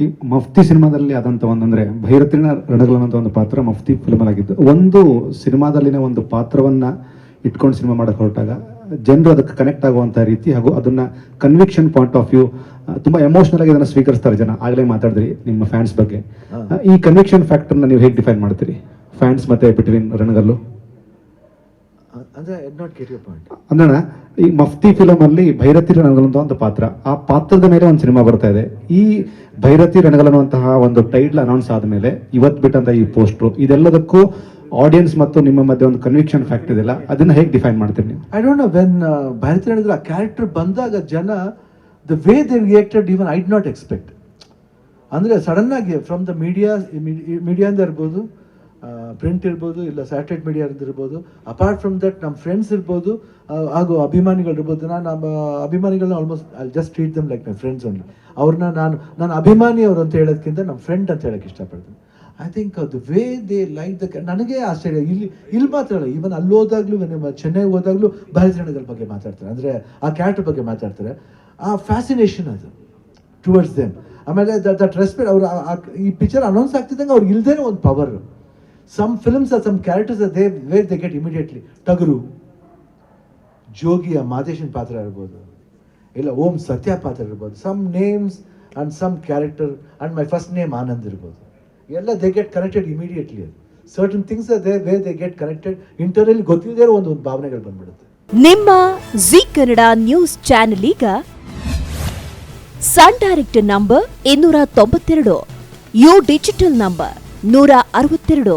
ಈ ಮಫ್ತಿ ಸಿನಿಮಾದಲ್ಲಿ ಆದಂಥ ಒಂದಂದ್ರೆ ಭೈರತಿನ ರಣಗಳನ್ನಂಥ ಒಂದು ಪಾತ್ರ ಮಫ್ತಿ ಫಿಲ್ಮಲ್ಲಿ ಆಗಿದ್ದು ಒಂದು ಸಿನಿಮಾದಲ್ಲಿನ ಒಂದು ಪಾತ್ರವನ್ನ ಇಟ್ಕೊಂಡು ಸಿನಿಮಾ ಮಾಡಕ್ಕೆ ಹೊರಟಾಗ ಜನರು ಅದಕ್ಕೆ ಕನೆಕ್ಟ್ ಆಗುವಂಥ ರೀತಿ ಹಾಗೂ ಅದನ್ನ ಕನ್ವಿಕ್ಷನ್ ಪಾಯಿಂಟ್ ಆಫ್ ವ್ಯೂ ತುಂಬಾ ಎಮೋಷನಲ್ ಆಗಿ ಅದನ್ನ ಸ್ವೀಕರಿಸ್ತಾರೆ ಜನ. ಆಗಲೇ ಮಾತಾಡಿದ್ರಿ ನಿಮ್ಮ ಫ್ಯಾನ್ಸ್ ಬಗ್ಗೆ. ಈ ಕನ್ವಿಕ್ಷನ್ ಫ್ಯಾಕ್ಟರ್ನ ನೀವು ಹೇಗೆ ಡಿಫೈನ್ ಮಾಡ್ತೀರಿ? ಫ್ಯಾನ್ಸ್ ಮತ್ತೆ ಬಿಟ್ವೀನ್ ರಣಗಲ್ಲು? ಅಂದ್ರೆ ಈ ಮಫ್ತಿ ಫಿಲಮ್ ಅಲ್ಲಿ ಭೈರತಿ ರಣಗಲ್ ಒಂದು ಪಾತ್ರ. ಆ ಪಾತ್ರದ ಮೇಲೆ ಒಂದು ಸಿನಿಮಾ ಬರ್ತಾ ಇದೆ. ಈ ಭೈರತಿ ರಣಗಲ್ ಅನ್ನುವಂತಹ ಒಂದು ಟೈಟ್ಲ್ ಅನೌನ್ಸ್ ಆದ್ಮೇಲೆ ಇವತ್ ಬಿಟ್ಟಂತ ಈ ಪೋಸ್ಟ್ರು ಇದೆಲ್ಲದಕ್ಕೂ ಆಡಿಯನ್ಸ್ ಮತ್ತು ನಿಮ್ಮ ಮಧ್ಯೆ ಒಂದು ಕನ್ವಿಕ್ಷನ್ ಫ್ಯಾಕ್ಟ್ ಇದೆಯಲ್ಲ, ಅದನ್ನ ಹೇಗೆ ಡಿಫೈನ್ ಮಾಡ್ತೀನಿ I don't know when Bhairathi Ranagal ಆ ಕ್ಯಾರೆಕ್ಟರ್ ಬಂದಾಗ ಜನ the way they reacted even I not expect ಅಂದರೆ ಸಡನ್ ಆಗಿ ಫ್ರಮ್ ದ ಮೀಡಿಯಾ ಮೀಡಿಯಾ ಇರ್ಬೋದು ಪ್ರಿಂಟ್ ಇರ್ಬೋದು ಇಲ್ಲ ಸ್ಯಾಟಲೈಟ್ ಮೀಡಿಯಾದಿರ್ಬೋದು ಅಪಾರ್ಟ್ ಫ್ರಮ್ ದಟ್ ನಮ್ಮ ಫ್ರೆಂಡ್ಸ್ ಇರ್ಬೋದು ಹಾಗೂ ಅಭಿಮಾನಿಗಳು ಇರ್ಬೋದು. ನಾನು, ನಮ್ಮ ಅಭಿಮಾನಿಗಳನ್ನ almost I just treat them like my friends only ಅವ್ರನ್ನ ನಾನು ನಾನು ಅಭಿಮಾನಿ ಅವರು ಅಂತ ಹೇಳೋದಕ್ಕಿಂತ ನಮ್ಮ ಫ್ರೆಂಡ್ ಅಂತ ಹೇಳಕ್ಕೆ ಇಷ್ಟಪಡ್ತೀನಿ. I think the way they like the ನನಗೆ ಆಶ್ಚರ್ಯ. ಇಲ್ಲಿ ಇಲ್ಲಿ ಮಾತ್ರ ಅಲ್ಲ ಈವನ್ ಅಲ್ಲಿ ಹೋದಾಗಲೂ ಚೆನ್ನೈ ಹೋದಾಗಲೂ ಭಾರತೀಯ ಬಗ್ಗೆ ಮಾತಾಡ್ತಾರೆ. ಅಂದರೆ, ಆ ಕ್ಯಾರೆಕ್ಟರ್ ಬಗ್ಗೆ ಮಾತಾಡ್ತಾರೆ. ಆ ಫ್ಯಾಸಿನೇಷನ್ ಅದು ಟುವರ್ಡ್ಸ್ ದೆಮ್ ಆಮೇಲೆ ದಟ್ ರೆಸ್ಪೆಕ್ಟ್ ಅವರು ಈ ಪಿಕ್ಚರ್ ಅನೌನ್ಸ್ ಆಗ್ತಿದ್ದಂಗೆ ಅವ್ರಿಗೆ ಇಲ್ಲದೇ ಒಂದು power some films some characters they where they get immediately Tagaru ಜೋಗಿಯ ಮಾದೇಶನ್ ಪಾತ್ರ ಇರ್ಬೋದು ಇಲ್ಲ ಓಂ ಸತ್ಯ ಪಾತ್ರ ಇರ್ಬೋದು some names and some character and my first name Anand ಇರ್ಬೋದು ಎಲ್ಲ ದೇ ಗೆಟ್ ಕನೆಕ್ಟೆಡ್ ಇಮಿಡಿಯೇಟ್ಲಿ ಅದು certain things they way they get connected internally ಗೊತ್ತಿಲ್ಲದೇ ಒಂದು ಒಂದು ಭಾವನೆಗಳು ಬಂದ್ಬಿಡುತ್ತೆ. ನಿಮ್ಮ ಜಿ ಕನ್ನಡ ನ್ಯೂಸ್ ಚಾನೆಲ್ ಈಗ ಸನ್ ಡೈರೆಕ್ಟ್ ನಂಬರ್ ಇನ್ನೂರ ತೊಂಬತ್ತೆರಡು. ಯು ಡಿಜಿಟಲ್ ನಂಬರ್ ನೂರ ಅರವತ್ತೆರಡು.